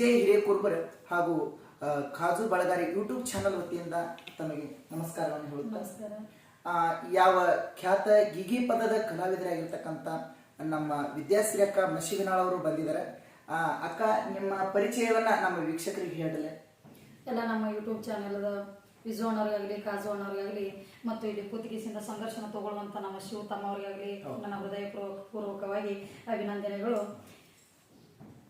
ವಿಜಯ್ ಹಿರೇಕುರ್ಬರ್ ಹಾಗೂ kaju ಬಳಗಾರಿ YouTube channel ವತಿಯಿಂದ ತಮಗೆ ನಮಸ್ಕಾರವನ್ನು ಹೇಳುತ್ತಾ ನಮಸ್ಕಾರ. ಆ, ಯಾವ ಖ್ಯಾತ ಗಿಗಿ ಪದದ ಕಲಾವಿದರಾಗಿರ್ತಕ್ಕಂಥ ನಮ್ಮ ವಿದ್ಯಾಶ್ರೀ ಅಕ್ಕ ಮಶಿಗನಾಳ್ ಅವರು ಬಂದಿದ್ದಾರೆ. ಆ, ಅಕ್ಕ ನಿಮ್ಮ ಪರಿಚಯವನ್ನ ನಮ್ಮ ವೀಕ್ಷಕರಿಗೆ ಹೇಳಲೆ. ಎಲ್ಲ ನಮ್ಮ ಯೂಟ್ಯೂಬ್ ಚಾನೆಲ್ದ ವಿಜು ಅಣ್ಣವ್ರಿಗಾಗಲಿ ಕಾಜು ಅಣ್ಣವ್ರಿಗಾಗಲಿ ಮತ್ತು ಇಲ್ಲಿ ಕೂತಿಗೆಸಿಂದ ಸಂದರ್ಶನ ತಗೊಳ್ಳುವಂತ ನಮ್ಮ ಶಿವ ತಮ್ಮವ್ರಿಗಾಗಲಿ ನನ್ನ ಹೃದಯ ಪೂರ್ವ- ಪೂರ್ವಕವಾಗಿ ಅಭಿನಂದನೆಗಳು.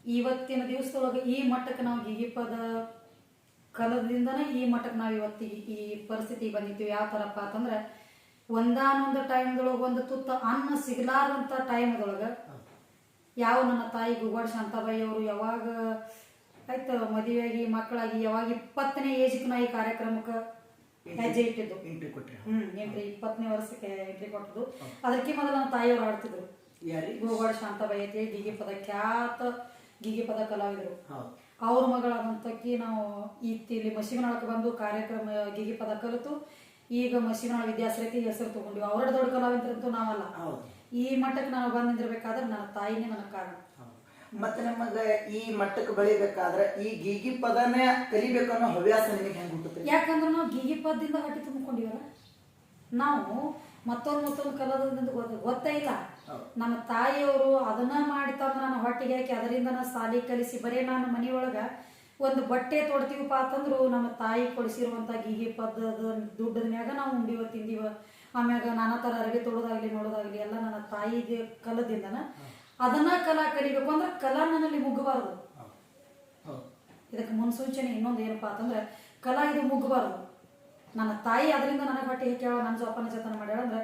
ಇವತ್ತಿನ ದಿವಸದೊಳಗೆ ಈ ಮಟ್ಟಕ್ಕೆ ನಾವು ಗಿಗಿಪದ ಕಲದಿಂದನೇ ಈ ಮಟ್ಟಕ್ಕೆ ನಾವು ಇವತ್ತು ಈ ಪರಿಸ್ಥಿತಿಗೆ ಬಂದಿದ್ದೀವಿ ಯಾವ ಥರಪ್ಪ ಅಂತಂದ್ರೆ ಒಂದಾನೊಂದು ಟೈಮ್ದೊಳಗೆ ಒಂದು ತುತ್ತ ಅನ್ನ ಸಿಗಲಾರ್ದಂಥ ಟೈಮ್ದೊಳಗೆ ಯಾವ ನನ್ನ ತಾಯಿ ಗುಗ್ವಾಡ್ ಶಾಂತಾಬಾಯಿ ಅವರು ಯಾವಾಗ ಆಯ್ತು ಮದುವೆಯಾಗಿ ಮಕ್ಕಳಾಗಿ ಯಾವಾಗ ಇಪ್ಪತ್ತನೇ ಏಜ್ಗೆ ನಾ ಈ ಕಾರ್ಯಕ್ರಮಕ್ಕೆ ಹೆಜ್ಜೆ ಇಟ್ಟಿದ್ದು. ಹ್ಮ್ ಎಂಟ್ರಿ ಇಪ್ಪತ್ತನೇ ವರ್ಷಕ್ಕೆ ಎಂಟ್ರಿ ಕೊಟ್ಟದ್ದು. ಅದಕ್ಕೆ ಮೊದಲು ನಮ್ಮ ತಾಯಿಯವರು ಆಡ್ತಿದ್ರು ಯಾರಿ ಗುಗ್ವಾಡ್ ಶಾಂತಾಬಾಯಿ ಅಂತೇಳಿ ಗಿಗಿ ಪದ ಖ್ಯಾತ ಗಿಗಿ ಪದ ಕಲಾವಿದರು ಅವ್ರ ಮಗಳಾದಂತಕ್ಕಿ ನಾವು ಇಲ್ಲಿ ಮಶಿಮನಾಳಕ್ಕೆ ಬಂದು ಕಾರ್ಯಕ್ರಮ ಗಿಗಿ ಪದ ಕಲಿತು ಈಗ ಮಶಿಮನಾಳ ವಿದ್ಯಾಶ್ರೀತಿ ಹೆಸರು ತಗೊಂಡಿವಿ. ಅವರ ದೊಡ್ಡ ಕಲಾವಿದರಂತೂ ನಾವಲ್ಲ. ಈ ಮಟ್ಟಕ್ಕೆ ನಾವು ಬಂದಿರಬೇಕಾದ್ರೆ ನನ್ನ ತಾಯಿನೇ ನನ್ನ ಕಾರಣ. ಮತ್ತೆ ನಮಗೆ ಈ ಮಟ್ಟಕ್ಕೆ ಬೆಳಿಬೇಕಾದ್ರೆ ಈ ಗೀಗಿ ಪದನೇ ಕಲಿಬೇಕು ಅನ್ನೋ ಹವ್ಯಾಸ ನಿಮಗೆ ಹೆಂಗ್ ಹುಟ್ಟುತ್ತೆ? ಯಾಕಂದ್ರೆ ನಾವು ಗಿಗಿ ಪದದಿಂದ ಹಟ್ಟಿ ತುಂಬಿಕೊಂಡಿವಲ್ಲ? ನಾವು ಮತ್ತೊಂದು ಮತ್ತೊಂದು ಕಲದಿಂದ ಗೊತ್ತ ಇಲ್ಲ. ನಮ್ಮ ತಾಯಿಯವರು ಅದನ್ನ ಮಾಡಿ ನಾನು ಹೊಟ್ಟಿಗೆ ಹಾಕಿ ಅದರಿಂದ ನಾನು ಸಾಲಿ ಕಲಿಸಿ ಬರೇ ನಾನು ಮನೆಯೊಳಗ ಒಂದು ಬಟ್ಟೆ ತೊಡ್ತೀವಪ್ಪ ಅಂತಂದ್ರು ನಮ್ಮ ತಾಯಿ ಕೊಡಿಸಿರುವಂತ ಗಿಗಿ ಪದ ದುಡ್ಡದ ಮ್ಯಾಗ ನಾವು ಉಂಡಿವ, ತಿಂದಿವ ಆಮ್ಯಾಗ ನಾನಾ ತರ ಅರಬಿ ತೊಡೋದಾಗ್ಲಿ, ನೋಡೋದಾಗ್ಲಿ ಎಲ್ಲ ನನ್ನ ತಾಯಿಗೆ ಕಲದಿಂದನ ಅದನ್ನ ಕಲಾ ಕಲಿಬೇಕು ಅಂದ್ರೆ ಕಲಾ ನನ್ನಲ್ಲಿ ಮುಗ್ಗಬಾರದು. ಇದಕ್ಕೆ ಮುನ್ಸೂಚನೆ ಇನ್ನೊಂದು ಏನಪ್ಪಾ ಅಂತಂದ್ರೆ ಕಲಾ ಇದು ಮುಗ್ಗಬಾರದು ನನ್ನ ತಾಯಿ ಅದರಿಂದ ನನಗೆ ಹೊಟ್ಟೆ ಹೇಳ ನನ್ನ ಜೋಪಾನ ಜತನ ಮಾಡ್ಯಾಳ ಅಂದ್ರೆ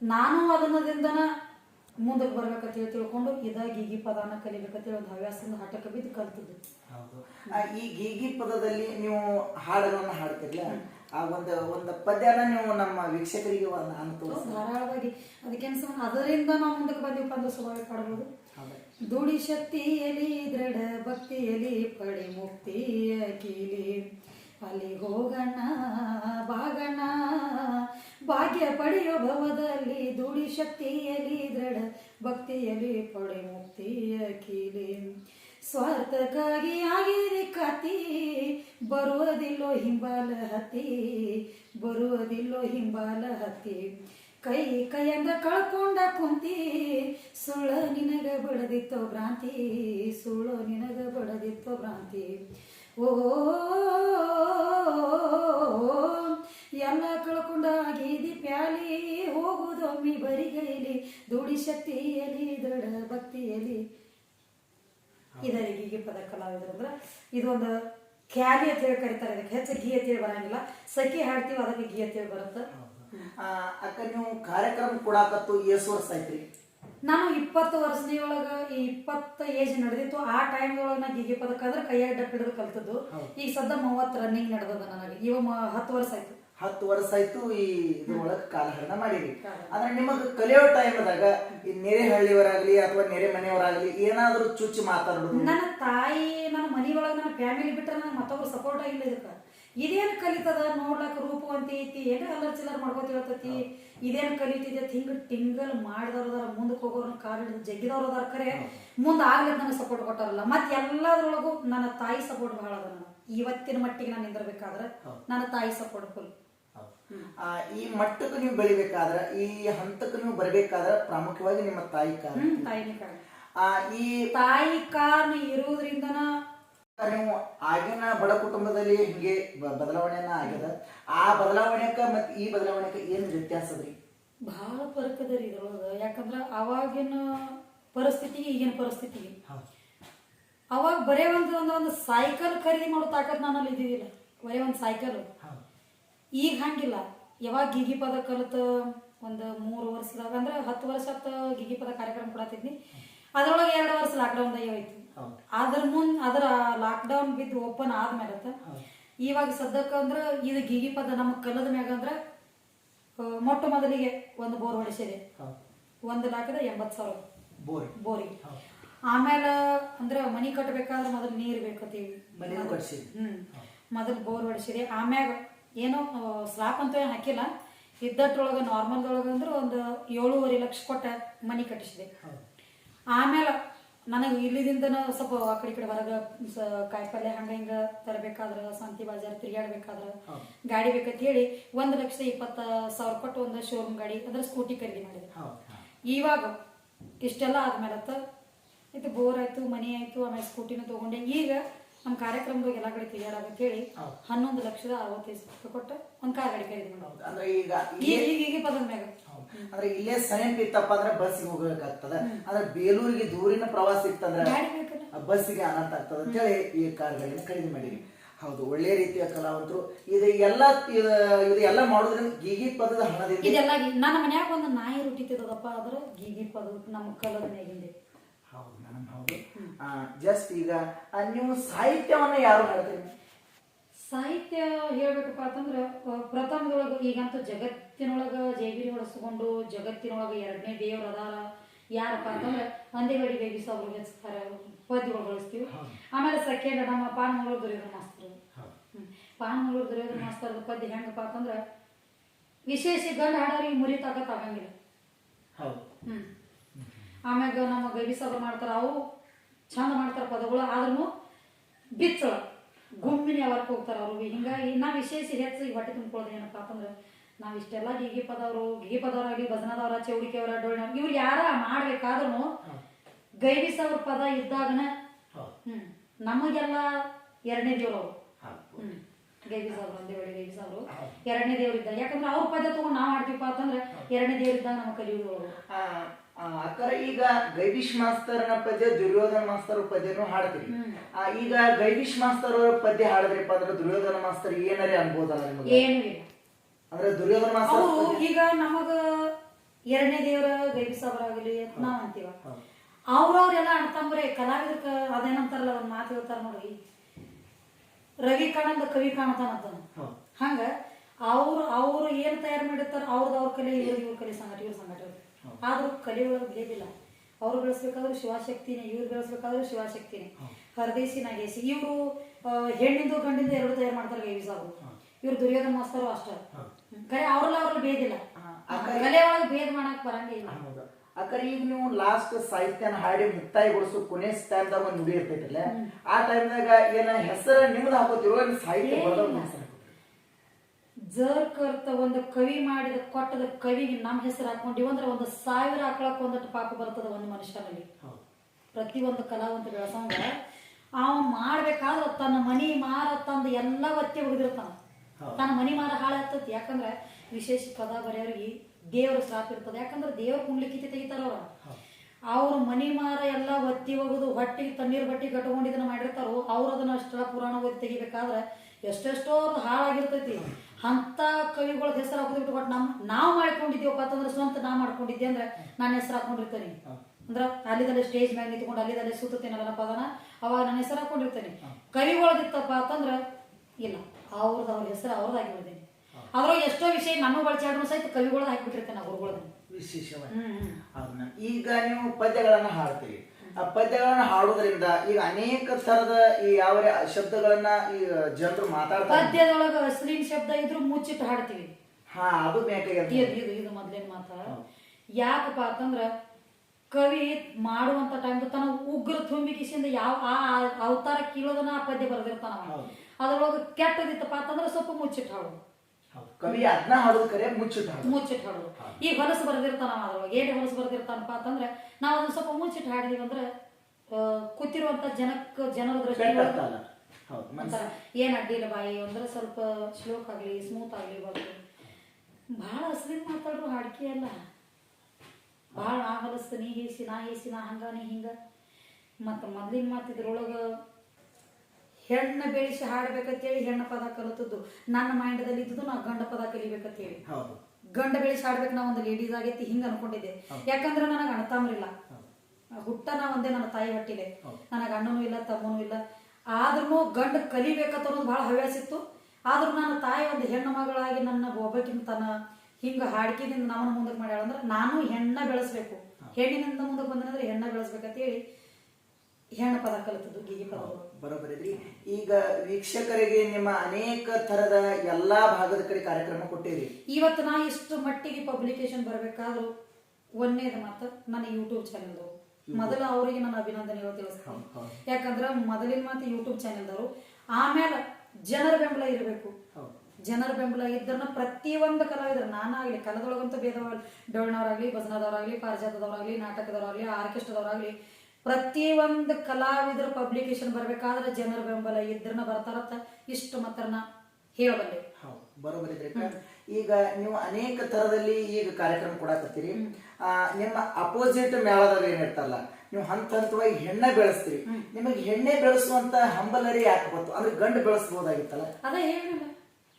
ನಾನು ಅದನ್ನದಿಂದನ ಮುಂದಕ್ಕೆ ಬರ್ಬೇಕಂತ ಹೇಳಿ ತಿಳ್ಕೊಂಡು ಇದ ಗೀಗಿ ಪದಾನ ಕಲಿಬೇಕಂತೇಳಿ ಒಂದು ಹವ್ಯಾಸದಿಂದ ಹಠಕ್ಕೆ ಬಿದ್ದು ಕಲ್ತಿದ್ದು. ಹೌದು. ಆ, ಈ ಗೀಗಿ ಪದದಲ್ಲಿ ನೀವು ಹಾಡುಗಳನ್ನ ಹಾಡ್ತಿರ್ಲ ಆ ಒಂದು ಒಂದು ಪದ್ಯನ ನೀವು ನಮ್ಮ ವೀಕ್ಷಕರಿಗೆ ಒಂದು ಧಾರಾಳವಾಗಿ. ಅದಕ್ಕೆ ಅದರಿಂದ ನಾವು ಮುಂದಕ್ಕೆ ಬಂದಿವಪ್ಪ ಅಂದ್ರೆ ಸ್ವಭಾವ ಪಡ್ಬೋದು. ದುಡಿ ಶಕ್ತಿಯಲಿ ದೃಢ ಭಕ್ತಿಯಲಿ ಪಡೆ ಮುಕ್ತಿಯ ಕೀಲಿ. ಹೋಗಣ ಬಾಗಣ. ಭಾಗ್ಯ ಪಡೆಯೋ ಭವದಲ್ಲಿ ದುಡಿ ಶಕ್ತಿಯಲ್ಲಿ ದೃಢ, ಭಕ್ತಿಯಲ್ಲಿ ಪಡೆ ಮುಕ್ತಿಯ ಕೀಲಿ. ಸ್ವಾರ್ಥಕ್ಕಾಗಿ ಆಗಿರಿ ಕತಿ, ಬರುವುದಿಲ್ಲೋ ಹಿಂಬಾಲ ಹತ್ತಿ, ಬರುವುದಿಲ್ಲೋ ಹಿಂಬಾಲ ಹತ್ತಿ. ಕೈ ಕೈಯಿಂದ ಕಳ್ಕೊಂಡ ಕುಂತಿ, ಸುಳ್ಳ ನಿನಗ ಬಡದಿತ್ತೋ ಭ್ರಾಂತಿ, ಸುಳ್ಳು ನಿನಗ ಬಡದಿತ್ತೋ ಭ್ರಾಂತಿ. ಎಲ್ಲ ಕಳ್ಕೊಂಡಾಗಿ ಆಗೀದಿ ಪ್ಯಾಲಿ ಹೋಗುದೊಮ್ಮೆ ಬರಿಗೈಲಿ ದುಡಿ ಶಕ್ತಿಯಲಿ ದೃಢ ಭಕ್ತಿಯಲಿ ಇದರಿಗೆ ಪದ ಕಲಾವಿದರು ಅಂದ್ರೆ ಇದೊಂದು ಖ್ಯಾಲಿ ಅಂತ ಹೇಳಿ ಕರೀತಾರೆ. ಇದಕ್ಕೆ ಹೆಚ್ಚು ಗೀ ಅಂತ ಹೇಳಿ ಬರಂಗಿಲ್ಲ. ಸಖಿ ಹಾಡ್ತೀವಿ ಅದಕ್ಕೆ ಗೀ ಅಂತ ಹೇಳಿ ಬರುತ್ತೆ. ಅಕ್ಕ ನೀವು ಕಾರ್ಯಕ್ರಮ ಕೊಡಾಕತ್ತು ಎಷ್ಟು ವರ್ಷ ಆಯ್ತ್ರಿ? ನಾನು ಇಪ್ಪತ್ತು ವರ್ಷದ ಒಳಗ ಈ ಇಪ್ಪತ್ತು ಏಜ್ ನಡೆದಿತ್ತು ಆ ಟೈಮ್ ಒಳಗೆ ನಾ ಗೀಗೆ ಪದಕ ಅಂದ್ರೆ ಕೈಯಾಗ ಡಪ್ ಹಿಡಿದು ಕಲ್ತದ್ದು. ಈಗ ಸದ್ದ ಮೂವತ್ತು ರನ್ನಿಂಗ್ ನಡೆದದ ನನಗೆ. ಇವ ಹತ್ತು ವರ್ಷ ಆಯ್ತು. ಹತ್ತು ವರ್ಷ ಆಯ್ತು ಈ ಇದ್ರೊಳಗ ಕಾಲಹರಣ ಮಾಡಿರಿ ಅಂದ್ರೆ ನಿಮಗ ಕಲಿಯೋ ಟೈಮ್ದಾಗ ಈ ನೆರೆ ಹಳ್ಳಿಯವರಾಗ್ಲಿ ಅಥವಾ ನೆರೆ ಮನೆಯವರಾಗ್ಲಿ ಏನಾದ್ರೂ ಚುಚ್ಚಿ ಮಾತಾಡೋದು ನನ್ನ ತಾಯಿ ನನ್ನ ಮನೆಯೊಳಗೆ ನನ್ನ ಫ್ಯಾಮಿಲಿ ಬಿಟ್ಟರೆ ನನಗೆ ಮತ್ತೊಬ್ರು ಸಪೋರ್ಟ್ ಆಗಿಲ್ಲ ಇದಕ್ಕೆ. ಇದೇನು ಕಲಿತದ ನೋಡ್ಲಾಕ ರೂಪವಂತಿ ಐತಿ? ಏನೋ ಅಲ್ಲರ್ ಚಿಲ್ಲರ್ ಮಾಡ್ಕೋತ ಹೇಳ್ತತಿ? ಇದೇನು ಕಲಿತಿದೆ ಹಿಂಗ ಟಿಂಗಲ್ ಮಾಡಿದವ್ರದಾರ ಮುಂದಕ್ಕೆ ಹೋಗೋರ್ನ ಕಾರ್ ಹಿಡಿದು ಜಗ್ಗಿದವ್ರು ಅದಾರ ಖರೆ ಮುಂದೆ ಆಗ್ಲಿ ನನಗೆ ಸಪೋರ್ಟ್ ಕೊಟ್ಟಾರಲ್ಲ. ಮತ್ತೆ ಎಲ್ಲದ್ರೊಳಗೂ ನನ್ನ ತಾಯಿ ಸಪೋರ್ಟ್ ಬಹಳ ಅದ ನಾನು ಇವತ್ತಿನ ಮಟ್ಟಿಗೆ ನಾನು ನಿಂದಿರ್ಬೇಕಾದ್ರೆ ನನ್ನ ತಾಯಿ ಸಪೋರ್ಟ್ ಫುಲ್ ಆ, ಈ ಮಟ್ಟಕ್ಕೆ ನೀವು ಬೆಳಿಬೇಕಾದ್ರೆ ಈ ಹಂತಕ್ಕೆ ನೀವು ಬರಬೇಕಾದ್ರ ಪ್ರಾಮುಖ್ಯವಾಗಿ ನಿಮ್ಮ ತಾಯಿ ಕಾರಣ ತಾಯಿ ತಾಯಿನೇ ಕಾರಣ ಆ, ಈ ತಾಯಿ ಕಾರಣ ಇರುವುದ್ರಿಂದನ ನೀವು ಆಗಿನ ಬಡ ಕುಟುಂಬದಲ್ಲಿ ಹಿಂಗೆ ಬದಲಾವಣೆಯನ್ನ ಆಗ್ಯದ? ಆ ಬದಲಾವಣೆಕ ಮತ್ತೆ ಈ ಬದಲಾವಣೆಕ ಏನ್ ವ್ಯತ್ಯಾಸ ಅದ್ರಿ? ಬಹಳ ಫರಕ್ ಅದ ರೀ ಇದ್ರೊಳಗ. ಯಾಕಂದ್ರ ಅವಾಗಿನ ಪರಿಸ್ಥಿತಿಗೆ ಈಗಿನ ಪರಿಸ್ಥಿತಿಗೆ. ಅವಾಗ ಬರೇ ಒಂದು ಒಂದು ಒಂದು ಸೈಕಲ್ ಖರೀದಿ ಮಾಡೋ ತಾಕತ್ ನಾನಲ್ಲಿ ಇದ್ದಿದ್ದಿಲ್ಲ. ಬರೇ ಒಂದು ಸೈಕಲ್ ಈಗ ಹಂಗಿಲ್ಲ. ಯಾವಾಗ ಗಿಗಿ ಪದ ಕಲಿತ ಒಂದು ಮೂರು ವರ್ಷದಾಗ ಅಂದ್ರೆ ಹತ್ತು ವರ್ಷ ಹತ್ತು ಗಿಗಿ ಪದ ಕಾರ್ಯಕ್ರಮ ಕೊಡತ್ತಿದ್ನಿ ಅದ್ರೊಳಗೆ ಎರಡು ವರ್ಷ ಲಾಕ್ಡೌನ್ ಹೋಯ್ತು. ಅದ್ರ ಮುಂದ್ ಅದರ ಲಾಕ್ಡೌನ್ ಬಿದ್ದು ಓಪನ್ ಆದ್ಮೇಲೆ ಇವಾಗ ಸದ್ಯಕ್ಕೆ ಅಂದ್ರೆ ಇದು ಗಿಗಿ ಪದ ನಮ್ಮ ಕಲದ ಮ್ಯಾಗ ಅಂದ್ರೆ ಮೊಟ್ಟ ಮೊದಲಿಗೆ ಒಂದು ಬೋರ್ ಹೊಡಿಸಿದೆ. ಒಂದು ಲಾಖದ ಎಂಬತ್ ಸಾವಿರ. ಬೋರ್. ಬೋರಿಗೆ ಆಮೇಲೆ ಅಂದ್ರೆ ಮನಿ ಕಟ್ಟಬೇಕಾದ್ರೆ ಮೊದಲು ನೀರು ಬೇಕತ್ತೀವಿ. ಹ್ಮ್. ಮೊದಲು ಬೋರ್ ಹೊಡಿಸಿದೆ. ಆಮ್ಯಾಗ ಏನೋ ಸ್ಲಾಪ್ ಅಂತ ಏನು ಹಾಕಿಲ್ಲ. ಇದ್ದಟ್ರೊಳಗ ನಾರ್ಮಲ್ ಒಳಗ ಅಂದ್ರೆ ಒಂದು ಏಳೂವರೆ ಲಕ್ಷ ಕೊಟ್ಟ ಮನಿ ಕಟ್ಟಿಸಿದೆ. ಆಮೇಲೆ ನನಗೆ ಇಲ್ಲಿದಿಂದನ ಸ್ವಲ್ಪ ಆ ಕಡೆ ಕಡೆ ಹೊರಗೆ ಕಾಯಿಪಲ್ಯ ಹಂಗ ಹಿಂಗ ತರಬೇಕಾದ್ರ ಸಂತಿ ಬಾಜಾರ್ ತಿರ್ಗಾಡ್ಬೇಕಾದ್ರ ಗಾಡಿ ಬೇಕಂತ ಹೇಳಿ ಒಂದ್ ಲಕ್ಷದ ಇಪ್ಪತ್ತ ಸಾವಿರ ಕೊಟ್ಟು ಒಂದು ಶೋರೂಮ್ ಗಾಡಿ ಅಂದ್ರೆ ಸ್ಕೂಟಿ ಖರೀದಿ ಮಾಡಿದ್ರು ಇವಾಗ ಇಷ್ಟೆಲ್ಲ ಆದ್ಮೇಲೆ ಇದು ಬೋರ್ ಆಯ್ತು ಮನಿ ಆಯ್ತು ಆಮೇಲೆ ಸ್ಕೂಟಿನ ತಗೊಂಡೆ. ಈಗ ನಮ್ಮ ಕಾರ್ಯಕ್ರಮದಾಗ ಎಲ್ಲ ಕಡೆ ತಿರುಗಾಡಕಂತ ಹೇಳಿ. ಹನ್ನೊಂದು ಲಕ್ಷದ ಅರವತ್ತೈದು ಸಾವಿರ ರೂಪಾಯಿ ಕೊಟ್ಟು ಒಂದು ಕಾರ್ ಗಾಡಿ ಖರೀದಿ ಮಾಡೋದು. ಅಂದ್ರೆ ಈಗ ಈಗ ಈಗ ಈಗ ಪದದ ಮ್ಯಾಗ ಅಂದ್ರೆ ಇಲ್ಲೇ ಸಮೀಪ ಇತ್ತಪ್ಪ ಅಂದ್ರೆ ಬಸ್ಸಿಗೆ ಹೋಗ್ಬೇಕಾಗ್ತದ. ಅಂದ್ರೆ ಬೇಲೂರಿಗೆ ದೂರಿನ ಪ್ರವಾಸ ಇತ್ತಂದ್ರೆ ಬಸ್ಸಿಗೆ ಅನರ್ಥ ಆಗ್ತದೆ ಅಂತ ಹೇಳಿ ಈ ಕಾರ್ಗಳನ್ನ ಖರೀದಿ ಮಾಡಿವಿ ಹೌದು ಒಳ್ಳೆ ರೀತಿಯ ಕಲಾವಂತರು. ಇದು ಎಲ್ಲ ಇದು ಎಲ್ಲ ಮಾಡೋದ್ರಿಂದ ಗೀಗಿ ಪದದ ಹಣದಿಂದ ಇದೆಲ್ಲ ನನ್ನ ಮನ್ಯಾಗ ಒಂದು ನಾಯಿ ರೂಟಿತಿದ್ದದಪ್ಪ ಆದ್ರೆ ಗೀಗಿ ಪದ ನಮ್ಮ ಕಲದ ಹೌದು ಜಸ್ಟ್ ಈಗ ನೀವು ಸಾಹಿತ್ಯವನ್ನ ಯಾರು ಹಾಡ್ತೀರಿ ಸಾಹಿತ್ಯ ಹೇಳ್ಬೇಕಪ್ಪ ಅಂತಂದ್ರೆ ಪ್ರಥಮದೊಳಗೆ ಈಗಂತೂ ಜಗತ್ತಿನೊಳಗ ಜೈಬಿರಿ ಹೊಡೆಸ್ಕೊಂಡು ಜಗತ್ತಿನೊಳಗ ಎರಡನೇ ದೇವ್ರ ಅದಾರ. ಯಾರಪ್ಪ ಅಂತಂದ್ರೆ ಅಂದೇವಾಡಿ ಬೇಬಿ ಸಾಬ್ರು ಹೆಚ್ಚುತ್ತಾರ ಪದ್ಯಗಳು ಬಳಸ್ತೀವಿ. ಆಮೇಲೆ ಸೆಕೆಂಡ್ ನಮ್ಮ ಪಾನ್ಮೂರು ದುರ್ಯೋಧನ ಮಾಸ್ತರು. ಹ್ಮ್. ಪಾನ್ಮೂರು ದುರ್ಯೋಧನ ಮಾಸ್ತರದ ಪದ್ಯ ಹೆಂಗಪ್ಪ ಅಂತಂದ್ರೆ ವಿಶೇಷ ಗಂಡ ಹಾಡೋರಿಗೆ ಮುರಿ ತಾಕತ್ ಆಗಂಗಿಲ್ಲ. ಹೌದು. ಹ್ಮ್. ಆಮ್ಯಾಗ ನಮ್ಮ ಗೈಬಿ ಸಾಬ್ರು ಮಾಡ್ತಾರ ಅವು ಚಂದ ಮಾಡ್ತಾರ ಪದಗಳು ಆದ್ರೂ ಬಿಚ್ಚಳ. ಗುಮ್ಮಿನಿ ಅವರ್ಕ್ ಹೋಗ್ತಾರ ಅವ್ರು? ಹಿಂಗಾಗಿ ನಾವು ವಿಶೇಷ ಹೆಚ್ಚು ಈ ಹೊಟ್ಟೆ ತುಂಬ್ಕೊಳ್ಳೋದು ಏನಪ್ಪಾ ಅಂತಂದ್ರೆ ನಾವ್ ಇಷ್ಟೆಲ್ಲ ಗಿಗಿ ಪದವರು ಗಿಗಿ ಪದವರಾಗ್ಲಿ ಭಜನದವರ ಚೌಡಿಕೆಯವರ ಡೊಳ್ಳ ಇವ್ರು ಯಾರ ಮಾಡ್ಬೇಕಾದ್ರೂ ಗೈಬಿ ಸಾವ್ರ ಪದ ಇದ್ದಾಗನ ಹ್ಮ್ ನಮಗೆಲ್ಲ ಎರಡನೇ ಹೌದು ಹ್ಮ್ ಗೈಬಿ ಸಾಬ್ರು ಒಂದೇ ವೇಳೆ ಗೈಬಿ ಸಾಬ್ರು ಎರಡನೇ ದೇವ್ರಿದ್ದ ಯಾಕಂದ್ರೆ ಅವ್ರ ಪದ ತಗೊಂಡು ನಾವ್ ಆಡ್ತೀವಪ್ಪ ಅಂತಂದ್ರೆ ಎರಡನೇ ದೇವ್ರಿದ್ದಾಗ ನಮ್ಮ ಕಲಿಯುವುದು ಅವರು. ಆ, ಆ, ಅಕ್ಕರ ಈಗ ಗೈಬಿಶ್ ಮಾಸ್ತರ್ನ ಪದ್ಯ ದುರ್ಯೋಧನ ಮಾಸ್ತರ್ ಪದ್ಯನು ಹಾಡ್ತೀವಿ. ಆ, ಈಗ ಗೈಬಿಶ್ ಮಾಸ್ತರ್ ಅವರ ಪದ್ಯ ಹಾಡಿದ್ರಪ್ಪ ಅಂದ್ರೆ ದುರ್ಯೋಧನ ಮಾಸ್ತರ್ ಏನರೇ ಅನ್ಬೋದ ನಿಮಗೆ? ಅಂದ್ರೆ ದುರ್ಯೋಧನ ಮಾಸ್ತರ್ ಅವರು ಈಗ ನಮಗ ಎರಡನೇ ದೇವರ ಗೈಬಿ ಅವರಾಗಲಿ ನಾವ್ ಅಂತೀವ. ಅವ್ರವ್ರೆಲ್ಲ ಅಣ್ತಂಬ್ರೆ ಕಲಾವಿದಕ್ಕ ಅದೇನಂತಾರಲ್ಲ ಒಂದ್ ಮಾತು ಹೇಳ್ತಾರ ನೋಡ್ರಿ. ರವಿ ಕಾಣಂದ ಕವಿ ಕಾಣತಾನ. ಹಂಗ ಅವ್ರು ಅವ್ರು ಏನ್ ತಯಾರು ಮಾಡಿರ್ತಾರ ಅವ್ರದ್ದು ಅವ್ರ ಕಲೆ ಇವ್ರ ಇವ್ರ ಕಲೆ ಸಂಗಟ ಇವ್ರ ಸಂಗಟ ಆದ್ರೂ ಕಲಿಯೊಳಗೆ ಭೇದಿಲ್ಲ ಅವ್ರು ಬೆಳೆಸ್ಬೇಕಾದ್ರೂ ಶಿವಶಕ್ತಿನೇ ಇವ್ರು ಬೆಳೆಸ್ಬೇಕಾದ್ರೂ ಶಿವಶಕ್ತಿನೇ. ಹರದೇಶಿ ನಾಗೇಶಿ ಇವರು ಹೆಣ್ಣಿಂದು ಗಂಡಿಂದು ಎರಡು ತಯಾರು ಮಾಡ್ತಾರೆ ಗೈವಿ ಸಾಬು ಇವ್ರು ದುರ್ಯೋಧನ ಮಾಸ್ತಾರು ಅಷ್ಟ. ಕರೆ ಅವ್ರಲ್ಲ ಅವ್ರಲ್ಲಿ ಬೇದಿಲ್ಲ ಕಲೆ ಒಳಗೆ ಭೇದ ಮಾಡಕ್ ಬರಂಗಿಲ್ಲ ಅಕ್ಕರೆ ಈಗ ನೀವು ಲಾಸ್ಟ್ ಸಾಹಿತ್ಯನ ಹಾಡಿ ಮುಕ್ತಾಯಗೊಳಿಸೋ ಕೊನೆ ಟೈಮ್ದಾಗ ಒಂದು ನುಡಿ ಇರ್ತೈತಿಲ್ಲ ಆ ಟೈಮ್ದಾಗ ಏನ ಹೆಸರ ನಿಮ್ದು ಹಾಕೋತಿರೋ ಸಾಹಿತ್ಯ ಸಾಹಿತ್ಯ ಬರೋದ್ರ ಹೆಸರು ಜರ್ ಕರ್ತ ಒಂದು ಕವಿ ಮಾಡಿದ ಕೊಟ್ಟದ ಕವಿಗೆ ನಮ್ಮ ಹೆಸರು ಹಾಕೊಂಡು ಅಂದ್ರೆ ಒಂದು ಸಾವಿರ ಹಾಕೊಳಕ್ ಒಂದಷ್ಟು ಪಾಪ ಬರ್ತದ ಒಂದು ಮನುಷ್ಯನಲ್ಲಿ. ಪ್ರತಿ ಒಂದು ಕಲಾವಂತ ಬೆಳೆಸಂಗ ಅವ ಮಾಡ್ಬೇಕಾದ್ರೆ ತನ್ನ ಮನಿ ಮಾರ ತಂದು ಎಲ್ಲ ಒತ್ತಿ ಒಗದಿರ್ತಾನ ತನ್ನ ಮನಿ ಮಾರ ಹಾಳಾಗ್ತತಿ ಯಾಕಂದ್ರೆ ವಿಶೇಷ ಪದ ಬರೆಯೋರಿಗೆ ದೇವ್ರ ಸಾಪ್ ಇರ್ತದೆ. ಯಾಕಂದ್ರೆ ದೇವ್ರ ಕುಂಡ್ಲಿಕ್ಕಿತಿ ತೆಗಿತಾರ ಅವ್ರ. ಅವ್ರ ಮನಿ ಮಾರ ಎಲ್ಲ ಒತ್ತಿ ಹೋಗುದು ಹೊಟ್ಟಿಗೆ ತಣ್ಣೀರ್ ಬಟ್ಟಿ ಕಟ್ಕೊಂಡಿದ್ದನ್ನ ಮಾಡಿರ್ತಾರೋ ಅವ್ರ ಅದನ್ನ ಅಷ್ಟ ಪುರಾಣ ಓದಿ ತೆಗಿಬೇಕಾದ್ರೆ ಎಷ್ಟೆಷ್ಟೋ ಹಾಳಾಗಿರ್ತೈತಿ. ಅಂತ ಕವಿಗಳ ಹೆಸರು ಹಾಕೋದು ಬಿಟ್ಬಿಟ್ಟು ನಮ್ ನಾವ್ ಮಾಡ್ಕೊಂಡಿದ್ದೀವಪ್ಪ ಅಂತಂದ್ರೆ ಸ್ವಂತ ನಾ ಮಾಡ್ಕೊಂಡಿದ್ದೆ ಅಂದ್ರೆ ನಾನು ಹೆಸರು ಹಾಕೊಂಡಿರ್ತೇನೆ ಅಂದ್ರ ಅಲ್ಲಿದಲ್ಲೇ ಸ್ಟೇಜ್ ಮ್ಯಾಗ ನಿಂತ್ಕೊಂಡು ಅಲ್ಲಿದಲ್ಲೇ ಸುತ್ತೇನಲ್ಲ ಪದನ ಅವಾಗ ನನ್ನ ಹೆಸರು ಹಾಕೊಂಡಿರ್ತೇನೆ ಕವಿಗಳದಿತ್ತಪ್ಪ ಅಂತಂದ್ರ ಇಲ್ಲ ಅವ್ರದ್ದು ಅವ್ರ ಹೆಸರು ಅವ್ರದ್ದಾಗಿ ಬಿಡ್ತೇನೆ ಅದ್ರೊಳಗೆ ಎಷ್ಟೋ ವಿಷಯ ನಮ್ಮ ಬಳಚಾಡ್ರು ಸಹಿತ ಕವಿಗಳದ ಹಾಕಿಬಿಟ್ಟಿರ್ತೇನೆ ಅವ್ರಗಳನ್ನ ವಿಶೇಷವಾಗಿ. ಈಗ ನೀವು ಪದ್ಯಗಳನ್ನ ಹಾಡ್ತೀವಿ. ಪದ್ಯಗಳನ್ನ ಹಾಡೋದ್ರಿಂದ ಈಗ ಅನೇಕ ತರದ ಈ ಯಾವ ಶಬ್ದಗಳನ್ನ ಈ ಜನರು ಮಾತಾಡ್ತಾರೆ ಪದ್ಯದೊಳಗ ಅಶ್ಲೀಲ ಶಬ್ದ ಇದ್ರು ಮುಚ್ಚಿಟ್ಟು ಹಾಡ್ತೀವಿ ಹಾ ಅದು ಬೇಕಾಗ್ಯದ ಇದು ಇದು ಇದು ಮೊದ್ಲೇನ್ ಮಾತ ಯಾಕಪ್ಪ ಅಂತಂದ್ರ ಕವಿ ಮಾಡುವಂತ ಟೈಮ್ ತನ ಉಗ್ರ ತುಂಬಿಕಿಸಿಂದ ಯಾವ ಆ ಆ- ಅವತಾರ ಕೀಳೋದನ್ನ ಆ ಪದ್ಯ ಬರೆದಿರ್ತಾನ ಅವ. ಹೌದು. ಅದ್ರೊಳಗ ಕೆಟ್ಟದಿತ್ತಪ್ಪ ಅಂತಂದ್ರ ಸ್ವಲ್ಪ ಮುಚ್ಚಿಟ್ಟು ಹಾಡು. ಕವಿ ಅದನ್ನ ಹಾಡೋದು ಕರೆ ಮುಚ್ಚಿಟ್ಟು ಹಾಡು. ಮುಚ್ಚಿಟ್ಟು ಹಾಡೋದು ಈಗ ಹೊಲಸು ಬರೆದಿರ್ತಾನ ಅದ್ರೊಳಗೆ. ಏನ್ ಹೊಲಸು ಬರೆದಿರ್ತಾನಪ್ಪ ಅಂತಂದ್ರೆ ನಾವು ಅದನ್ನ ಸ್ವಲ್ಪ ಮುಚ್ಚಿಟ್ಟು ಹಾಡಿದೀವಿ ಅಂದ್ರೆ ಕೂತಿರುವಂತ ಜನಕ್ಕ ಜನರ ದೃಷ್ಟಿ ಏನ್ ಅಡ್ಡಿಲ್ಲ ಬಾಯಿ ಅಂದ್ರೆ ಸ್ವಲ್ಪ ಶ್ಲೋಕ್ ಆಗ್ಲಿ ಸ್ಮೂತ್ ಆಗ್ಲಿ ಬಗ್ಗೆ ಬಹಳ ಹಸದಿಂದ ಮಾತಾಡ್ರು ಹಾಡಿಕೆ ಅಲ್ಲ. ಬಹಳ ನಾ ಹೊಲಸ್ತ ನೀ ಹೇಸಿ ನಾ ಹೇಸಿ ನಾ ಹಂಗ ನೀ ಹಿಂಗ. ಮತ್ತ ಮೊದ್ಲಿನ ಮಾತು ಇದ್ರೊಳಗ ಹೆಣ್ಣ ಬೆಳೆಸಿ ಹಾಡ್ಬೇಕಂತೇಳಿ ಹೆಣ್ಣ ಪದ ಕಲಿತದ್ದು ನನ್ನ ಮೈಂಡದಲ್ಲಿ ಇದ್ದು ನಾ ಗಂಡ ಪದ ಕಲಿಬೇಕಂತೇಳಿ. ಹೌದು. ಗಂಡ ಬೆಳೆಸಿ ಹಾಡ್ಬೇಕು ನಾ ಒಂದು ಲೇಡೀಸ್ ಆಗೈತಿ ಹಿಂಗ ಅನ್ಕೊಂಡಿದ್ದೆ. ಯಾಕಂದ್ರೆ ನನಗೆ ಅಣತಾಮ್ರಿಲ್ಲ ಹುಟ್ಟ ನಾ ಒಂದೇ ನನ್ನ ತಾಯಿ ಹೊಟ್ಟಿಲೆ ನನಗೆ ಅಣ್ಣನೂ ಇಲ್ಲ ತಮ್ಮನೂ ಇಲ್ಲ. ಆದ್ರೂ ಗಂಡ ಕಲಿಬೇಕಂತ ಅನ್ನೋದು ಬಹಳ ಹವ್ಯಾಸ ಇತ್ತು. ಆದ್ರೂ ನನ್ನ ತಾಯಿ ಒಂದು ಹೆಣ್ಣು ಮಗಳಾಗಿ ನನ್ನ ಒಬ್ಬಕ್ಕಿಂತನ ತನ್ನ ಹಿಂಗ ಹಾಡ್ಕಿದಿಂದ ನಮ್ಮನ್ನ ಮುಂದಕ್ಕೆ ಮಾಡ್ಯಾಳ ಅಂದ್ರೆ ನಾನು ಹೆಣ್ಣ ಬೆಳೆಸ್ಬೇಕು. ಹೆಣ್ಣಿನಿಂದ ಮುಂದಕ್ಕೆ ಬಂದ್ರೆ ಹೆಣ್ಣ ಬೆಳೆಸ್ಬೇಕಂತ ಹೇಳಿ ಹೆಣ್ಣು ಪದ ಕಲಿತದ್ದು ಗೀಗಿ ಪದಗಳು ಈಗ ವೀಕ್ಷಕರಿಗೆ ನಿಮ್ಮ ಅನೇಕ ತರದ ಎಲ್ಲಾ ಭಾಗದ ಕಡೆ ಕಾರ್ಯಕ್ರಮ ಕೊಟ್ಟಿರಿ. ಇವತ್ತು ನಾ ಇಷ್ಟು ಮಟ್ಟಿಗೆ ಪಬ್ಲಿಕೇಶನ್ ಬರಬೇಕಾದ್ರೂ ಒಂದೇದ ಮಾತು ನನ್ನ ಯೂಟ್ಯೂಬ್ ಚಾನೆಲ್ದು ಮೊದಲು ಅವರಿಗೆ ನಾನು ಅಭಿನಂದನೆ ತಿಳಿಸ್ತೀನಿ ಯಾಕಂದ್ರ ಮೊದಲಿನ ಮಾತು ಯೂಟ್ಯೂಬ್ ಚಾನೆಲ್ದವರು ಆಮೇಲೆ ಜನರ ಬೆಂಬಲ ಇರಬೇಕು. ಜನರ ಬೆಂಬಲ ಇದ್ರನ್ನ ಪ್ರತಿಯೊಂದು ಕಲಾವಿದರು ನಾನಾಗ್ಲಿ ಕಲದೊಳಗಂತೂ ಭೇದವಲ್ಲ ಡೊಳ್ನವರಾಗ್ಲಿ ಭಜನದವರಾಗ್ಲಿ ಪಾರಿಜಾತದವರಾಗ್ಲಿ ನಾಟಕದವರಾಗ್ಲಿ ಆರ್ಕೆಸ್ಟ್ರಾದವರಾಗ್ಲಿ ಪ್ರತಿಯೊಂದು ಕಲಾವಿದರ ಪಬ್ಲಿಕೇಶನ್ ಬರಬೇಕಾದ್ರೆ ಜನರ ಬೆಂಬಲ ಇದ್ರನ್ನ ಬರ್ತಾರತ್ತ? ಇಷ್ಟು ಮಾತ್ರ ಹೇಳಬಲ್ಲೆ. ಹೌದು ಬರೋಬರ್ ಇದ್ರಿ ಈಗ ನೀವು ಅನೇಕ ತರದಲ್ಲಿ ಈಗ ಕಾರ್ಯಕ್ರಮ ಕೊಡಾಕತ್ತೀರಿ ಆ, ನಿಮ್ಮ ಅಪೋಸಿಟ್ ಮೇಳದಾಗ ಏನಿರ್ತಲ್ಲ ನೀವು ಹಂತ ಹಂತವಾಗಿ ಹೆಣ್ಣೆ ಬೆಳೆಸ್ತೀರಿ. ನಿಮಗೆ ಹೆಣ್ಣೆ ಬೆಳೆಸುವಂತ ಹಂಬಲರಿ ಯಾಕೆ ಬಂತು ಅಂದ್ರೆ ಗಂಡು ಬೆಳೆಸ್ಬೋದಾಗಿತ್ತಲ್ಲ. ಅದ ಹೇಳಿಲ್ಲ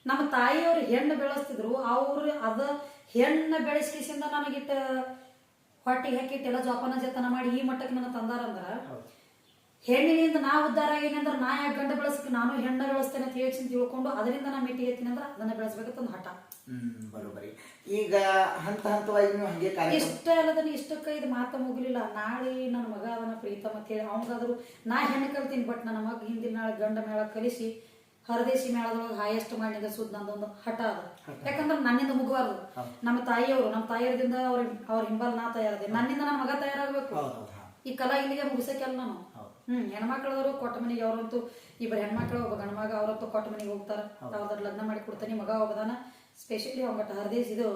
ನಮ್ಮ ತಾಯಿಯವರು ಹೆಣ್ಣು ಬೆಳೆಸ್ತಿದ್ರು. ಅವ್ರು ಅದ ಹೆಣ್ಣು ಬೆಳೆಸ್ಕಿಸಿಂದ ನನಗಿಟ್ಟ ಹೊಟ್ಟಿಗೆ ಹಾಕಿಟ್ಟೆಲ್ಲ ಜೋಪಾನ ಜತನ ಮಾಡಿ ಈ ಮಟ್ಟಕ್ಕೆ ನನ್ನ ತಂದಾರಂದ್ರ ಹೆಣ್ಣಿನಿಂದ ನಾ ಉದ್ಧಾರ ಏನಂದ್ರ ನಾ ಯಾಕೆ ಗಂಡ ಬೆಳೆಸ್ಬೇಕು ನಾನು ಹೆಣ್ಣ ಬೆಳೆಸ್ತೇನೆ ಅಂತ ಹೇಳಿ ತಿಳ್ಕೊಂಡು ಅದರಿಂದ ನಾ ಮೆಟ್ಟಿ ಎತ್ತೀನಿ ಅಂದ್ರೆ ಅದನ್ನ ಬೆಳೆಸ್ಬೇಕಂತ ಒಂದು ಹಠ. ಬರೋಬರಿ ಈಗ ಹಂತ ಹಂತವಾಗಿ ನೀವು ಹಂಗೆ ಕಾರ್ಯ ಇಷ್ಟ ಅಲ್ಲದನ್ನ ಇಷ್ಟಕ್ಕೆ ಇದು ಮಾತ ಮುಗಿಲಿಲ್ಲ. ನಾಳೆ ನನ್ನ ಮಗ ಅದನ್ನ ಪ್ರೀತಮ್ ಅಂತ ಹೇಳಿ ಅವನಿಗಾದ್ರು ನಾ ಹೆಣ್ಣು ಕಲ್ತೀನಿ ಬಟ್ ನನ್ನ ಮಗ ಹಿಂದಿನ ನಾಳೆ ಗಂಡ ಮೇಳ ಕಲಿಸಿ ಹರದೇಶಿ ಮೇಳದೊಳಗೆ ಹೈಯೆಸ್ಟ್ ಮಾಡಿ ನಿಲ್ಲಿಸೋದು ನಂದೊಂದು ಹಠ ಅದ. ಯಾಕಂದ್ರೆ ನನ್ನಿಂದ ಮುಗಬಾರ್ದು ನಮ್ಮ ತಾಯಿಯವರು ನಮ್ಮ ತಾಯಿಯವರಿಂದ ಅವ್ರ ಅವ್ರ ಹಿಂಬಲ್ ನಾ ತಯಾರದೆ. ನನ್ನಿಂದ ನನ್ನ ಮಗ ತಯಾರಾಗಬೇಕು. ಈ ಕಲಾ ಇಲ್ಲಿಗೆ ಮುಗಿಸಕ್ಕೆಲ್ಲ ನಾನು. ಹ್ಮ್ ಹೆಣ್ಮಕ್ಳವರು ಕೊಟ್ಟ ಮನೆಗೆ ಅವ್ರಂತೂ ಇಬ್ಬರು ಹೆಣ್ಮಕ್ಳು ಒಬ್ಬ ಗಂಡ ಮಗ ಅವರಂತೂ ಕೊಟ್ಟ ಮನೆಗೆ ಹೋಗ್ತಾರ. ಅವ್ರದ್ರ ಲಗ್ನ ಮಾಡಿ ಕೊಡ್ತಾನೆ ಮಗ ಹೋಗದಾನ ಸ್ಪೆಷಲಿ ಅವ್ಗಟ್ಟ ಹರದೇಶ್ ಇದು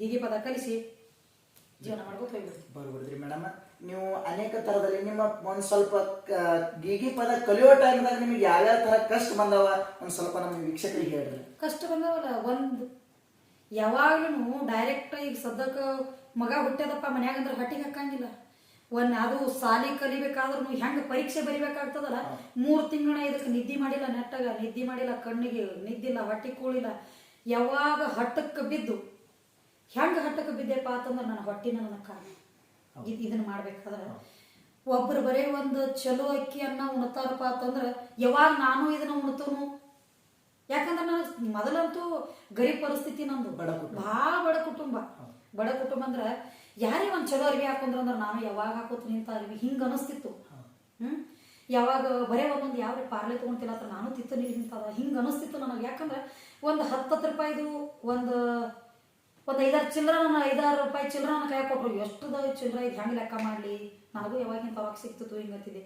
ದೀಗಿ ಪದ ಕಲಿಸಿ ಜೀವನ ಮಾಡ್ಕೊತ ಹೋಗ್ಬಿಡ್ತೀವಿ ಬರ್ಬಿಡ್ರಿ ಮೇಡಮ್. ನೀವು ಅನೇಕ ತರದಲ್ಲಿ ನಿಮ್ಮ ಒಂದ್ ಸ್ವಲ್ಪ ಗೀಗಿ ಪದ ಕಲಿಯೋ ಟೈಮ್ದಾಗ ನಿಮಗೆ ಯಾವ್ಯಾವ ತರ ಕಷ್ಟ ಬಂದವ ಒಂದ್ ಸ್ವಲ್ಪ ನಮ್ಮ ವೀಕ್ಷಕರಿಗೆ ಹೇಳ್ರಿ. ಕಷ್ಟ ಬಂದವಲ್ಲ ಒಂದು ಯಾವಾಗ್ಲೂ ಡೈರೆಕ್ಟ್ ಈಗ ಸದ್ಯಕ್ಕ ಮಗ ಹುಟ್ಟ್ಯದಪ್ಪ ಮನ್ಯಾಗ ಅಂದ್ರೆ ಹಟ್ಟಿಗೆ ಹಾಕಂಗಿಲ್ಲ. ಒಂದ್ ಅದು ಸಾಲಿ ಕಲಿಬೇಕಾದ್ರೂ ಹೆಂಗ್ ಪರೀಕ್ಷೆ ಬರಿಬೇಕಾಗ್ತದಲ್ಲ ಮೂರ್ ತಿಂಗಳ ಇದಕ್ಕೆ ನಿದ್ದೆ ಮಾಡಿಲ್ಲ ನೆಟ್ಟಾಗ ನಿದ್ದೆ ಮಾಡಿಲ್ಲ ಕಣ್ಣಿಗೆ ನಿದ್ದಿಲ್ಲ ಹೊಟ್ಟೆ ಕೂಳಿಲ್ಲ. ಯಾವಾಗ ಹಟ್ಟಕ್ಕೆ ಬಿದ್ದು ಹೆಂಗ್ ಹಟ್ಟಕ್ಕೆ ಬಿದ್ದೆಪ್ಪ ಅಂತಂದ್ರೆ ನನ್ನ ಹೊಟ್ಟಿನ ನನ್ನ ಕಾರಣ. ಇದ್ ಇದನ್ನ ಮಾಡ್ಬೇಕಾದ್ರೆ. ಒಬ್ರು ಬರೇ ಒಂದು ಚಲೋ ಅಕ್ಕಿ ಅನ್ನ ಉಣ್ತಾರಪ್ಪ ಅಂತಂದ್ರೆ ಯಾವಾಗ ನಾನು ಇದನ್ನ ಉಣ್ತನು. ಯಾಕಂದ್ರೆ ನಾನು ಮೊದಲಂತೂ ಗರೀಬ್ ಪರಿಸ್ಥಿತಿ ನಂದು. ಬಡ ಕುಟುಂಬ. ಭಾಳ ಬಡ ಕುಟುಂಬ. ಬಡ ಕುಟುಂಬ ಅಂದ್ರೆ ಯಾರೇ ಒಂದು ಚಲೋ ಅರ್ವಿ ಹಾಕೊಂಡ್ರ ಅಂದ್ರೆ ನಾನು ಯಾವಾಗ ಹಾಕೋತು ನಿಂತ ಅರಿವಿ ಹಿಂಗ ಅನಿಸ್ತಿತ್ತು. ಹ್ಮ್? ಯಾವಾಗ ಬರೇ ಒಂದೊಂದು ಯಾವ ಪಾರ್ಲೆ ತಗೊಂತಿಲ್ಲ ಅಂತ ನಾನು ತಿತ್ತ ನೀರು ನಿಂತದ ಹಿಂಗ ಅನಿಸ್ತಿತ್ತು ನನಗೆ. ಯಾಕಂದ್ರೆ ಒಂದು ಹತ್ತತ್ತು ರೂಪಾಯಿದು ಒಂದು ಒಂದು ಐದಾರು ಚಿಲ್ಲರ ನನ್ನ ಐದಾರು ರೂಪಾಯಿ ಚಿಲ್ಲರ ನನ್ನ ಕೈ ಕೊಟ್ಟರು ಎಷ್ಟುದ ಚಿಲ್ಲರ ಇದು ಹೆಂಗೆ ಲೆಕ್ಕ ಮಾಡಲಿ? ನನಗೂ ಯಾವಾಗಿಂತ ಅವಾಗ ಸಿಕ್ತಿತ್ತು ಹಿಂಗತ್ತಿದೆ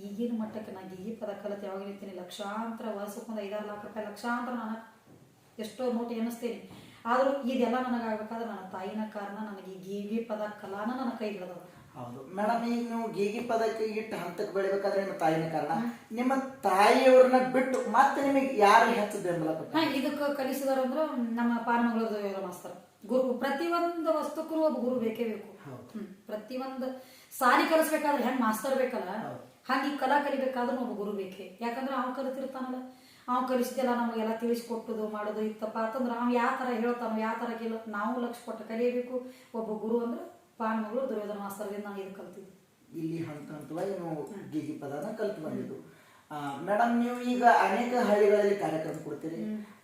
ಈಗಿನ ಮಟ್ಟಕ್ಕೆ ನಾನು ಈ ಪದ ಕಲಿತು ಯಾವಾಗ ನಿಂತೀನಿ ಲಕ್ಷಾಂತರ ವರ್ಷಕ್ಕೊಂದು ಐದಾರು ಲಕ್ಷ ರೂಪಾಯಿ ಲಕ್ಷಾಂತರ ನಾನು ಎಷ್ಟೋ ನೋಟಿ ಎನಿಸ್ತೀನಿ ಆದರೂ ಇದೆಲ್ಲ ನನಗಾಗಬೇಕಾದ್ರೆ ನನ್ನ ತಾಯಿನ ಕಾರಣ ನನಗೆ ಈ ಗೀಗಿ ಪದ ಕಲಾನ ನನ್ನ ಕೈ ಹಿಡಿದವರು ಹೌದು. ಮೇಡಮ್ ಈಗ ನೀವು ಗೀಗಿ ಪದಕ್ಕೆ ಇಟ್ಟು ಹಂತಕ್ಕೆ ಬೆಳಿಬೇಕಾದ್ರೆ ನಿಮ್ಮ ತಾಯಿನ ಕಾರಣ. ನಿಮ್ಮ ತಾಯಿಯವ್ರನ್ನ ಬಿಟ್ಟು ಮತ್ತೆ ನಿಮಗೆ ಯಾರು ಹೆಚ್ಚು ಬೆಂಬಲ ಇದಕ್ಕೆ ಕಲಿಸಿದಾರಂದ್ರೆ ನಮ್ಮ ಪಾನಮಗಳದ ಮಾಸ್ತರ್. ಪ್ರತಿಯೊಂದು ವಸ್ತುಕ್ಕೂ ಒಬ್ಬ ಗುರು ಬೇಕೇ ಬೇಕು. ಪ್ರತಿ ಪ್ರತಿಯೊಂದು ಸಾರಿ ಕಲಿಸ್ಬೇಕಾದ್ರೆ ಹೆಣ್ಣು ಮಾಸ್ತರ್ ಬೇಕಲ್ಲ? ಹಾಗೆ ಈ ಕಲಾ ಕಲಿಬೇಕಾದ್ರೂ ಒಬ್ಬ ಗುರು ಬೇಕೇ. ಯಾಕಂದ್ರೆ ಅವ್ನು ಕಲಿತಿರ್ತಾನಲ್ಲ. ಅವ್ನು ಕಲಿಸ್ತಿಲ್ಲ ನಮಗೆಲ್ಲ ತಿಳಿಸ್ಕೊಟ್ಟುದು ಮಾಡೋದು ಇತ್ತಪ್ಪ ಅಂತಂದ್ರೆ ಅವ್ನು ಯಾವ ತರ ಹೇಳ್ತಾನೋ ಯಾವ ತರ ಕೇಳ ನಾವು ಲಕ್ಷ ಕೊಟ್ಟು ಕಲಿಯಬೇಕು. ಒಬ್ಬ ಗುರು ಅಂದ್ರೆ ಪಾನಮಗಳು ದುರ್ಯೋಧನ ಮಾಸ್ತರ್ದಿಂದ ನಾವು ಇದು ಕಲ್ತಿದ್ವಿ ಇಲ್ಲಿ ಹಂತ ಹಂತವಾಗಿ ನಾವು ಗೀಗಿ ಪದನ ಕಲ್ತು ಬಂದಿದ್ದು. ಮೇಡಮ್ ನೀವು ಈಗ ಅನೇಕ ಹಳ್ಳಿಗಳಲ್ಲಿ ಕಾರ್ಯಕ್ರಮ ಕೊಡ್ತೀರಿ.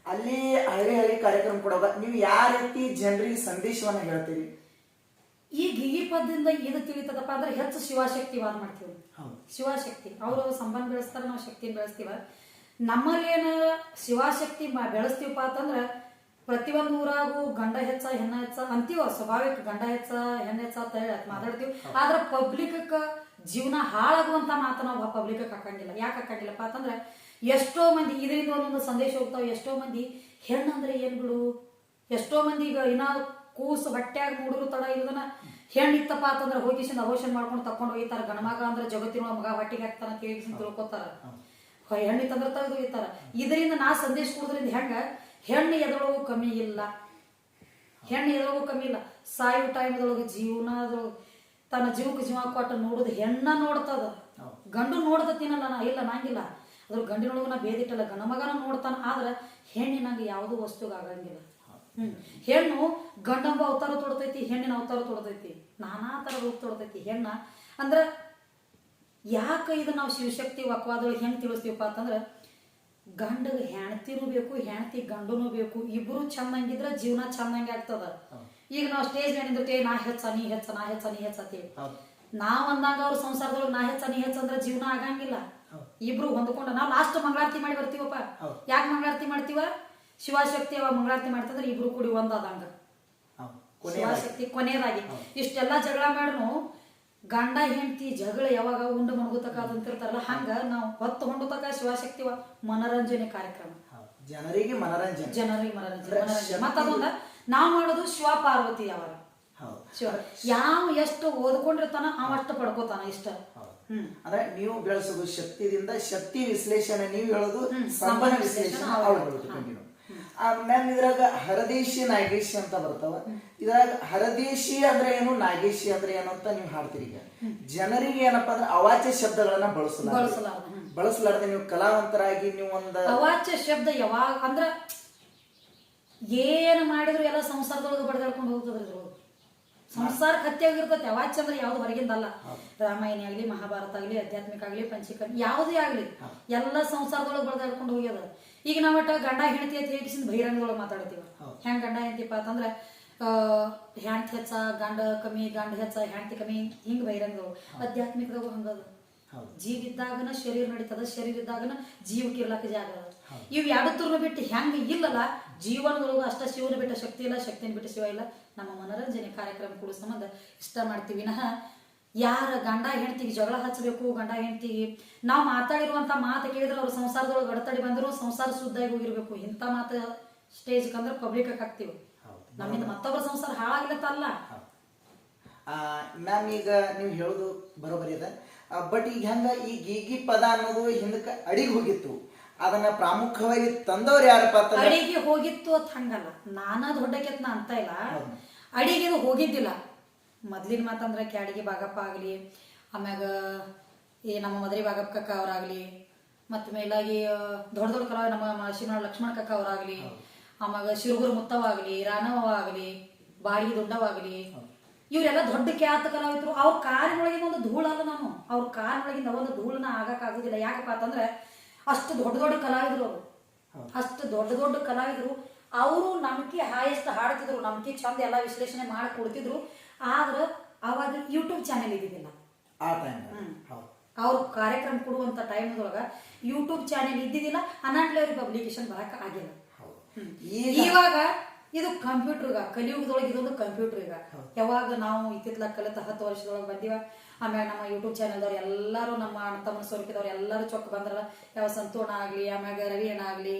ಅಲ್ಲಿ ಹಳ್ಳಿ ಹಳ್ಳಿ ಕಾರ್ಯಕ್ರಮ ಕೊಡುವಾಗ ನೀವು ಯಾವ ರೀತಿ ಜನರಿಗೆ ಸಂದೇಶವನ್ನ ಹೇಳ್ತೀರಿ? ಈ ಗಿಗಿ ಪದದಿಂದ ಇದು ತಿಳಿತದಪ್ಪ ಅಂದ್ರೆ ಹೆಚ್ಚು ಶಿವಶಕ್ತಿವಾದ ಮಾಡ್ತೀವಿ. ಹೌದು. ಶಿವಶಕ್ತಿ. ಅವರು ಸಂಬಂಧ ಬೆಳೆಸ್ತಾರ ನಾವು ಶಕ್ತಿ ಬೆಳೆಸ್ತೀವ. ನಮ್ಮಲ್ಲೇನ ಶಿವಶಕ್ತಿ ಮ- ಬೆಳೆಸ್ತೀವಪ್ಪ ಅಂತಂದ್ರ ಪ್ರತಿಯೊಂದು ಊರಾಗೂ ಗಂಡ ಹೆಚ್ಚ ಹೆಣ್ಣ ಹೆಚ್ಚ ಅಂತೀವ ಸ್ವಾಭಾವಿಕ ಗಂಡ ಹೆಚ್ಚ ಹೆಣ್ಣ ಹೆಚ್ಚ ಅಂತ ಹೇಳಿ ಮಾತಾಡ್ತೀವಿ. ಆದ್ರೆ ಪಬ್ಲಿಕ್ ಜೀವನ ಹಾಳಾಗುವಂತ ಮಾತ ನಾವು ಪಬ್ಲಿಕ್ ಹಾಕಂಗಿಲ್ಲ. ಯಾಕೆ ಹಾಕಂಗಿಲ್ಲಪ್ಪ ಅಂತಂದ್ರ ಎಷ್ಟೋ ಮಂದಿ ಇದರಿಂದ ಒಂದೊಂದು ಸಂದೇಶ ಹೋಗ್ತಾವ ಎಷ್ಟೋ ಮಂದಿ ಹೆಣ್ಣಂದ್ರೆ ಏನ್ಗಳು ಎಷ್ಟೋ ಮಂದಿ ಈಗ ಇನ್ನ ಕೂಸು ಹೊಟ್ಯಾಗ ಮೂಡರು ತಡ ಇಲ್ಲದನ ಹೆಣ್ಣು ಇತ್ತಪ್ಪ ಅಂತಂದ್ರೆ ಹೋಗಿಸಿಂದ ಅವಶನ್ ಮಾಡ್ಕೊಂಡು ತಕೊಂಡು ಹೋಗ್ತಾರೆ ಗಣಮಗ ಅಂದ್ರೆ ಜಗತ್ತಿನ ಮಗ ಹೊಟ್ಟಿಗೆ ಹಾಕ್ತಾನ ಅಂತ ಹೇಳಿ ತಿಳ್ಕೊತಾರ. ಹೆಣ್ಣು ತಂದ್ರೆ ತಗದು ಹೋಗಿತಾರ ಇದರಿಂದ ನಾ ಸಂದೇಶ ಕೊಡೋದ್ರಿಂದ ಹೆಂಗ? ಹೆಣ್ಣು ಎದೊಳಗೂ ಕಮ್ಮಿ ಇಲ್ಲ. ಹೆಣ್ಣು ಎದೊಳಗೂ ಕಮ್ಮಿ ಇಲ್ಲ. ಸಾಯು ಟೈಮ್ದೊಳಗೆ ಜೀವನದೊಳಗೆ ತನ್ನ ಜೀವಕ್ಕೆ ಜೀವ ಕೊಟ್ಟು ನೋಡುದು ಹೆಣ್ಣ ನೋಡ್ತದ. ಗಂಡು ನೋಡ್ದತ್ತಿನಲ್ಲ ನಾ ಇಲ್ಲ ನಂಗಿಲ್ಲ. ಅದ್ರ ಗಂಡಿನೊಳಗ ನಾ ಬೇದಿಟ್ಟಲ್ಲ ಗಂಡ ಮಗನ ನೋಡ್ತಾನ ಆದ್ರ ಹೆಣ್ಣಿನಾಗ ಯಾವುದೂ ವಸ್ತುಗ ಆಗಂಗಿಲ್ಲ. ಹ್ಮ್. ಹೆಣ್ಣು ಗಂಡಂಬ ಅವತಾರ ತೊಡತೈತಿ ಹೆಣ್ಣಿನ ಅವತಾರ ತೊಡತೈತಿ. ನಾನಾ ತರ ರೂಪ ತೊಡತೈತಿ ಹೆಣ್ಣ. ಅಂದ್ರ ಯಾಕ ಇದು ನಾವು ಶಿವಶಕ್ತಿ ವಕ್ವಾದೊಳಗೆ ಹೆಂಗ್ ತಿಳಿಸ್ತೀವಪ್ಪ ಅಂತಂದ್ರ ಗಂಡ ಹೆಣ್ತಿನೂ ಬೇಕು ಹೆಣ್ತಿ ಗಂಡನೂ ಬೇಕು. ಇಬ್ರು ಚಂದಂಗಿದ್ರ ಜೀವನ ಚಂದಂಗೆ ಆಗ್ತದ. ಈಗ ನಾವು ಸ್ಟೇಜ್ ನಿಂದಿರ್ತೇವೆ ನಾ ಹೆಚ್ಚ ನೀ ಹೆಚ್ಚ ನಾ ಹೆಚ್ಚ ನೀ ಹೆಚ್ಚ ಹೌದು. ನಾವ್ ಅಂದಾಗ ಅವ್ರ ಸಂಸಾರದೊಳಗೆ ನಾ ಹೆಚ್ಚ ನೀ ಹೆಚ್ಚ ಅಂದ್ರೆ ಜೀವನ ಆಗಂಗಿಲ್ಲ. ಇಬ್ರು ಹೊಂದ್ಕೊಂಡ ನಾವು ಲಾಸ್ಟ್ ಮಂಗಳಾರತಿ ಮಾಡಿ ಬರ್ತೀವಪ್ಪ. ಯಾಕೆ ಮಂಗಳಾರತಿ ಮಾಡ್ತೀವ? ಶಿವಶಕ್ತಿ ಅವ ಮಂಗಳಾರತಿ ಮಾಡ್ತಂದ್ರೆ ಇಬ್ರು ಕೂಡಿ ಒಂದಾದಂಗ. ಶಿವಶಕ್ತಿ ಕೊನೆಯದಾಗಿ ಇಷ್ಟೆಲ್ಲ ಜಗಳ ಮಾಡ್ನು ಗಂಡ ಹೆಂಡತಿ ಜಗಳ ಯಾವಾಗ ಉಂಡು ಮಣಗುತಕ ಅಂತಿರ್ತಾರಲ್ಲ ಹಂಗ ನಾವು ಹೊತ್ತು ಹೊಂಡುತಕ ಶಿವಶಕ್ತಿ ಅವ ಮನರಂಜನೆ ಕಾರ್ಯಕ್ರಮ. ಜನರಿಗೆ ಮನರಂಜನೆ. ಜನರಿಗೆ ಮನರಂಜನೆ. ಮನರಂಜನೆ. ಮತ್ತ ಅದೊಂದ ನಾವ್ ಮಾಡೋದು ಶಿವ ಪಾರ್ವತಿ ಯಾವಾಗ ಯಾವ ಎಷ್ಟು ಓದ್ಕೊಂಡಿರ್ತಾನ ಅವ ಅಷ್ಟು ಪಡ್ಕೋತಾನ ಇಷ್ಟ. ಅಂದ್ರೆ ನೀವು ಬೆಳೆಸೋದು ಶಕ್ತಿದಿಂದ ಶಕ್ತಿ ವಿಶ್ಲೇಷಣೆ ನೀವು ಹೇಳೋದು ಸಂಬಂಧ ವಿಶ್ಲೇಷಣೆ ಅವಳು ಹೇಳೋದು. ಕಂಟಿನ್ಯೂ ಮ್ಯಾಮ್ ಇದ್ರಾಗ ಹರದೇಶಿ ನಾಗೇಶಿ ಅಂತ ಬರ್ತಾವ. ಇದ್ರಾಗ ಹರದೇಶಿ ಅಂದ್ರೆ ಏನು ನಾಗೇಶಿ ಅಂದ್ರೆ ಏನು ಅಂತ ನೀವು ಹಾಡ್ತೀರಿ ಈಗ. ಜನರಿಗೆ ಏನಪ್ಪಾ ಅಂದ್ರೆ ಅವಾಚ್ಯ ಶಬ್ದಗಳನ್ನ ಬಳಸಲಾರ ಹ್ಮ್. ಬಳಸಲಾರ್ದೆ ನೀವು ಕಲಾವಂತರಾಗಿ ನೀವು ಒಂದು ಅವಾಚ್ಯ ಶಬ್ದ ಯಾವಾಗ ಅಂದ್ರ ಏನ್ ಮಾಡಿದ್ರು ಎಲ್ಲ ಸಂಸಾರದೊಳಗೆ ಬಡ್ದಾಡ್ಕೊಂಡು ಹೋಗ್ತದ್ರಿ ಇದ್ರೊಳಗೆ ಕತ್ತಿಯಾಗಿರ್ತೈತೆ ಅವಾಚ್ಯ ಅಂದ್ರೆ ಯಾವ್ದು ಹೊರಗಿಂದಲ್ಲ ರಾಮಾಯಣ ಆಗ್ಲಿ ಮಹಾಭಾರತ ಆಗ್ಲಿ ಆಧ್ಯಾತ್ಮಿಕ ಆಗ್ಲಿ ಪಂಚೀಕ ಯಾವುದೇ ಆಗ್ಲಿ ಎಲ್ಲ ಸಂಸಾರದೊಳಗೆ ಬಡ್ದಾಡ್ಕೊಂಡು ಹೋಗ್ಯದ. ಈಗ ನಾವ್ ಒಟ್ಟ ಗಂಡ ಹೆಂಡತಿ ಅಂತ ಹೇಳಿ ಬಹಿರಂಗದೊಳಗೆ ಮಾತಾಡ್ತೀವಿ. ಹೆಂಗ್ ಗಂಡ ಹೆಂಡತಿಪ್ಪ ಅಂತಂದ್ರ ಆ ಹೆಂಡತಿ ಹೆಚ್ಚ ಗಂಡ ಕಮ್ಮಿ ಗಂಡ ಹೆಚ್ಚ ಹೆಂಡತಿ ಕಮ್ಮಿ ಹಿಂಗ್ ಬಹಿರಂಗದೊಳಗೆ. ಆಧ್ಯಾತ್ಮಿಕದಾಗ ಹಂಗದ. ಜೀವ ಇದ್ದಾಗನ ಶರೀರ ನಡೀತದ ಶರೀರ ಇದ್ದಾಗನ ಜೀವಕ್ಕೆ ಇರ್ಲಕ್ಕ ಜಾಗ ಅದ. ಇವ್ ತುರ್ನ ಬಿಟ್ಟು ಹೆಂಗ ಇಲ್ಲಲ್ಲ ಜೀವನದೊಳಗ ಅಷ್ಟ ಶಿವನ ಬಿಟ್ಟ ಶಕ್ತಿ ಇಲ್ಲ ಶಕ್ತಿನ ಬಿಟ್ಟ ಶಿವ ಇಲ್ಲ. ನಮ್ಮ ಮನರಂಜನೆ ಕಾರ್ಯಕ್ರಮ ಕೂಡ ಸಂಬಂಧ ಇಷ್ಟ ಮಾಡ್ತೀವಿ. ವಿನಃ ಯಾರ ಗಂಡ ಹೆಂಡತಿಗೆ ಜಗಳ ಹಚ್ಚಬೇಕು ಗಂಡ ಹೆಂಡತಿಗೆ ನಾವು ಮಾತಾಡಿರುವಂತ ಮಾತು ಕೇಳಿದ್ರೆ ಅವ್ರ ಸಂಸಾರದೊಳಗೆ ಅಡತಡಿ ಬಂದ್ರು ಸಂಸಾರ ಶುದ್ಧಾಗಿ ಹೋಗಿರ್ಬೇಕು. ಇಂಥ ಮಾತು ಸ್ಟೇಜ್ ಕಂದ್ರೆ ಪಬ್ಲಿಕ್ ಹಾಕ್ತಿವಿ. ನಮ್ಮಿಂದ ಮತ್ತೊಬ್ಬರ ಸಂಸಾರ ಹಾಳಾಗ್ಲತ್ತಲ್ಲ ಮ್ಯಾಮ್ ಈಗ ನೀವು ಹೇಳೋದು ಬರೋಬರಿ ಅದ. ಬಟ್ ಈಗ ಹೆಂಗ ಈ ಗೀಗಿ ಪದ ಅನ್ನೋದು ಹಿಂದಕ್ಕೆ ಅಡಿಗೆ ಹೋಗಿತ್ತು. ಅದನ್ನ ಪ್ರಾಮುಖ್ಯವಾಗಿ ತಂದವ್ರು ಯಾರಪ್ಪ ಅಡಿಗೆ ಹೋಗಿತ್ತು ಅಂತ ಹಂಗಲ್ಲ. ನಾನ ದೊಡ್ಡ ಕೆತ್ನ ಅಂತ ಇಲ್ಲ. ಅಡಿಗೆ ಹೋಗಿದ್ದಿಲ್ಲ. ಮೊದ್ಲಿನ ಮಾತಂದ್ರೆ ಕ್ಯಾಡಿಗೆ ಬಾಗಪ್ಪ ಆಗಲಿ ಆಮ್ಯಾಗ ಈ ನಮ್ಮ ಮದರಿ ಬಾಗಪ್ಪ ಕಕ್ಕ ಅವರಾಗ್ಲಿ ಮತ್ತ ಮೇಲಾಗಿ ದೊಡ್ಡ ದೊಡ್ಡ ಕಲಾವಿದ ನಮ್ಮ ಶಿವನ ಲಕ್ಷ್ಮಣ ಕಕ್ಕ ಅವರಾಗ್ಲಿ ಆಮ್ಯಾಗ ಶಿರುಗುರು ಮುತ್ತವ ಆಗ್ಲಿ ಆಗಲಿ ಆಗ್ಲಿ ಬಾಡಿಗೆ ದೊಡ್ಡವಾಗ್ಲಿ ಇವರೆಲ್ಲ ದೊಡ್ಡ ಖ್ಯಾತ ಕಲಾವಿದ್ರು. ಅವ್ರ ಕಾರಿನೊಳಗಿನ ಒಂದು ಧೂಳಲ್ಲ ನಾನು. ಅವ್ರ ಕಾರಿನೊಳಗಿಂದ ಒಂದು ಧೂಳನ ಆಗಕ್ ಆಗುದಿಲ್ಲ. ಯಾಕಪ್ಪ ಅಂತಂದ್ರೆ ಅಷ್ಟು ದೊಡ್ಡ ದೊಡ್ಡ ಕಲಾವಿದರು ಅವರು. ಅಷ್ಟು ದೊಡ್ಡ ದೊಡ್ಡ ಕಲಾವಿದರು. ಅವರು ನಂಬಿಕೆ ಹಾಯೆಸ್ಟ್ ಹಾಡ್ತಿದ್ರು ನಮ್ಕಿ ಚಂದ ಎಲ್ಲ ವಿಶ್ಲೇಷಣೆ ಮಾಡಿ ಕೊಡ್ತಿದ್ರು. ಆದ್ರೆ ಅವಾಗ ಯೂಟ್ಯೂಬ್ ಚಾನೆಲ್ ಇದ್ದಿದ್ದಿಲ್ಲ. ಆ ಟೈಮ್ ಅವ್ರ ಕಾರ್ಯಕ್ರಮ ಕೊಡುವಂತ ಟೈಮ್ದೊಳಗ ಯೂಟ್ಯೂಬ್ ಚಾನೆಲ್ ಇದ್ದಿದ್ದಿಲ್ಲ ಅನಾಟ್ಲೆ ಅವ್ರಿಗೆ ಪಬ್ಲಿಕೇಶನ್ ಬರಕ್ ಆಗಿಲ್ಲ. ಇವಾಗ ಇದು ಕಂಪ್ಯೂಟರ್ ಈಗ ಕಲಿಯುಗದೊಳಗೆ ಇದೊಂದು ಕಂಪ್ಯೂಟರ್ ಈಗ. ಯಾವಾಗ ನಾವು ಇತ್ತಿತ್ಲಾಗ ಕಲಿತ ಹತ್ತು ವರ್ಷದೊಳಗೆ ಬಂದಿವ ಆಮ್ಯಾಗ ನಮ್ಮ ಯೂಟ್ಯೂಬ್ ಚಾನಲ್ದವ್ರು ಎಲ್ಲರೂ ನಮ್ಮ ಅಣ್ಣ ತಮ್ಮ ಸೋರಿಕಿದವ್ರು ಎಲ್ಲರೂ ಚೊಕ್ಕ ಬಂದ್ರಲ್ಲ ಯಾವ ಸಂತೋಣ ಆಗ್ಲಿ ಆಮ್ಯಾಗ ರವಿ ಅಣ್ಣ ಆಗ್ಲಿ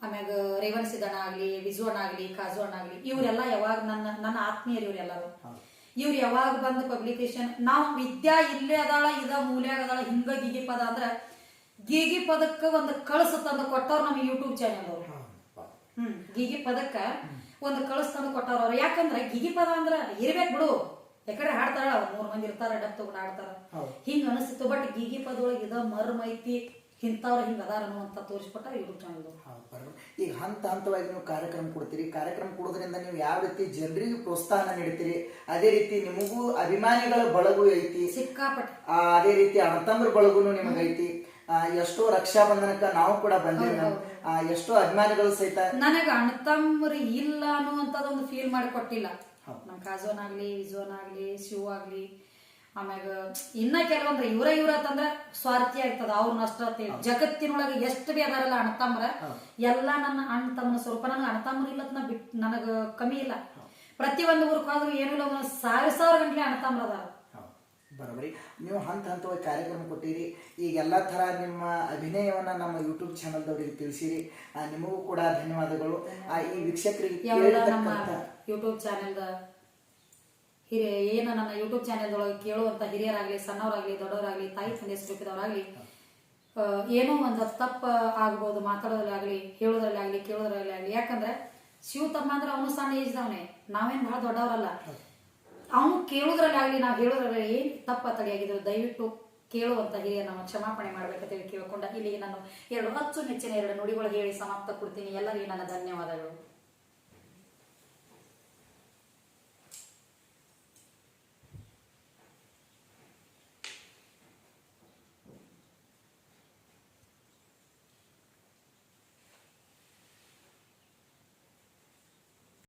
ಆಮ್ಯಾಗ ರೇವಣ ಸಿದ್ದಣ್ಣ ಆಗ್ಲಿ ವಿಜು ಅಣ್ಣ ಆಗ್ಲಿ ಕಾಜು ಅಣ್ಣ ಆಗ್ಲಿ ಇವರೆಲ್ಲ ಯಾವಾಗ ನನ್ನ ನನ್ನ ಆತ್ಮೀಯರು ಇವರೆಲ್ಲರೂ ಇವ್ರು ಯಾವಾಗ ಬಂದ ಪಬ್ಲಿಕೇಶನ್ ನಾವು ವಿದ್ಯಾ ಇಲ್ಲೇ ಅದಾಳ ಇದ ಮೂಲ್ಯಾಗ ಅದಾಳ ಹಿಂಗ ಗೀಗಿ ಪದ ಅಂದ್ರ ಗೀಗಿ ಪದಕ್ಕ ಒಂದು ಕಳಸ ತಂದು ಕೊಟ್ಟವ್ರು ನಮ್ಮ ಯೂಟ್ಯೂಬ್ ಚಾನೆಲ್ ಅವ್ರು ಹ್ಮ್ ಗೀಗಿ ಪದಕ್ಕ ಒಂದು ಕಳಸ ತಂದು ಕೊಟ್ಟವ್ರು ಅವ್ರು. ಯಾಕಂದ್ರ ಗೀಗಿ ಪದ ಅಂದ್ರ ಇರ್ಬೇಕು ಬಿಡು. ಯಾಕಡೆ ಹಾಡ್ತಾರ ಮೂರ್ ಮಂದಿ ಇರ್ತಾರ ಡಬ್ ತಗೊಂಡ್ ಆಡ್ತಾರ. ಹಿಂಗ ಅನಿಸ್ತಿತ್ತು ಬಟ್ ಗೀಗಿ ಪದೊಳಗೆ ಇದ ಮರ್ಮ ಐತಿ ಇಂಥವ್ರ ಹಿಂಗ ಅದಾರ ಅನ್ನುವಂತ ತೋರಿಸ್ಬಿಟ್ಟ ಯೂಟ್ಯೂಬ್ ಚಾನಲ್ ಈಗ ಹಂತ ಹಂತವಾಗಿ ನೀವು ಕಾರ್ಯಕ್ರಮ ಕೊಡ್ತೀರಿ. ಕಾರ್ಯಕ್ರಮ ಕೊಡೋದ್ರಿಂದ ನೀವು ಯಾವ ರೀತಿ ಜನರಿಗೆ ಪ್ರೋತ್ಸಾಹನ ನೀಡ್ತೀರಿ? ಅದೇ ರೀತಿ ನಿಮಗೂ ಅಭಿಮಾನಿಗಳ ಬಳಗು ಐತಿ. ಸಿಕ್ಕಾಪಟ್ಟೆ. ಅದೇ ರೀತಿ ಅಣ್ಣತಮ್ಮರ ಬಳಗುನು ನಿಮಗೈತಿ ಎಷ್ಟೋ ರಕ್ಷಾ ಬಂಧನಕ್ಕ ನಾವು ಕೂಡ ಬಂದಿವಿ ಎಷ್ಟೋ ಅಭಿಮಾನಿಗಳು ಸಹಿತ ನನಗ ಅಣ್ಣ ತಮ್ಮರು ಇಲ್ಲ ಅನ್ನುವಂಥದ್ದೊಂದು ಫೀಲ್ ಮಾಡಿ ಕೊಟ್ಟಿಲ್ಲ ಹೌದು. ನಮ್ ಕಾಜೋನ್ ಆಗ್ಲಿ ವಿಜೋನ್ ಆಗ್ಲಿ ಶಿವ ಆಗ್ಲಿ ಆಮ್ಯಾಗ ಇನ್ನ ಕೆಲವೊಂದ್ರ ಇವ್ರ ಇವ್ರ ಅಂತಂದ್ರ ಸ್ವಾರ್ಥಿ ಆಗ್ತದ ಅವ್ರನ್ನ ನಷ್ಟ ಜಗತ್ತಿನೊಳಗೆ ಎಷ್ಟು ಬಿ ಅದಾರಲ್ಲ ಅಣ್ಣ ಎಲ್ಲಾ ನನ್ನ ಅಣ್ಣ ತಮ್ಮನ ಸ್ವಲ್ಪ ನನಗೆ ಇಲ್ಲ ಇಲ್ಲತ್ ನಾ ಬಿಟ್ ನನಗ ಕಮ್ಮಿ ಇಲ್ಲ. ಪ್ರತಿ ಒಂದು ಊರ್ ಹೋದ್ರು ಏನೂ ಇಲ್ಲ ಒಂದೊಂದ್ ಸಾವಿರ ಸಾವಿರ ಗಂಟ್ಲೆ ಅಣ್ಣ ತಮ್ಮರ ಅದಾರ ಬರಬರಿ ನೀವು ಹಂತ ಹಂತವಾಗಿ ಕಾರ್ಯಕ್ರಮ ಕೊಟ್ಟಿರಿ. ಈಗ ಎಲ್ಲ ತರ ನಿಮ್ಮ ಅಭಿನಯವನ್ನ ನಮ್ಮ ಯೂಟ್ಯೂಬ್ ಚಾನಲ್ದವರಿಗೆ ತಿಳಿಸಿರಿ. ಆ, ನಿಮಗೂ ಕೂಡ ಧನ್ಯವಾದಗಳು. ಆ, ಈ ವೀಕ್ಷಕರಿಗೆ ನಮ್ಮ ಯೂಟ್ಯೂಬ್ ಚಾನೆಲ್ದ ಹಿರಿಯ ಏನು ನನ್ನ ಯೂಟ್ಯೂಬ್ ಚಾನೆಲ್ದೊಳಗೆ ಕೇಳುವಂಥ ಹಿರಿಯರಾಗ್ಲಿ ಸಣ್ಣವರಾಗ್ಲಿ ದೊಡ್ಡವರಾಗ್ಲಿ ತಾಯಿ ತಂದೆ ಸ್ವರೂಪಿದವರಾಗ್ಲಿ ಆ, ಏನೋ ಒಂದು ತಪ್ಪ ಆಗ್ಬೋದು ಮಾತಾಡೋದ್ರಾಗಲಿ ಹೇಳೋದ್ರಲ್ಲಾಗ್ಲಿ ಕೇಳೋದ್ರಲ್ಲಿ ಆಗ್ಲಿ ಯಾಕಂದ್ರೆ ಶಿವ ತಮ್ಮ ಅಂದ್ರೆ ಅವನು ಸಣ್ಣ ಏಜ್ದವನೇ ನಾವೇನ್ ಭಾಳ ದೊಡ್ಡವರಲ್ಲ. ಅವನು ಕೇಳೋದ್ರಲ್ಲಾಗ್ಲಿ ನಾವು ಹೇಳೋದ್ರಲ್ಲಿ ಏನ್ ತಪ್ಪ ತಡೆಯಾಗಿದ್ರು ದಯವಿಟ್ಟು ಕೇಳುವಂತ ಹಿರಿಯ ನಾವು ಕ್ಷಮಾಪಣೆ ಮಾಡ್ಬೇಕಂತೇಳಿ ಕೇಳಿಕೊಂಡ ಇಲ್ಲಿ ನಾನು ಎರಡು ಹತ್ತು ಮೆಚ್ಚಿನ ಎರಡು ನುಡಿಗಳು ಹೇಳಿ ಸಮಾಪ್ತ ಕೊಡ್ತೀನಿ. ಎಲ್ಲರಿಗೂ ನನ್ನ ಧನ್ಯವಾದಗಳು.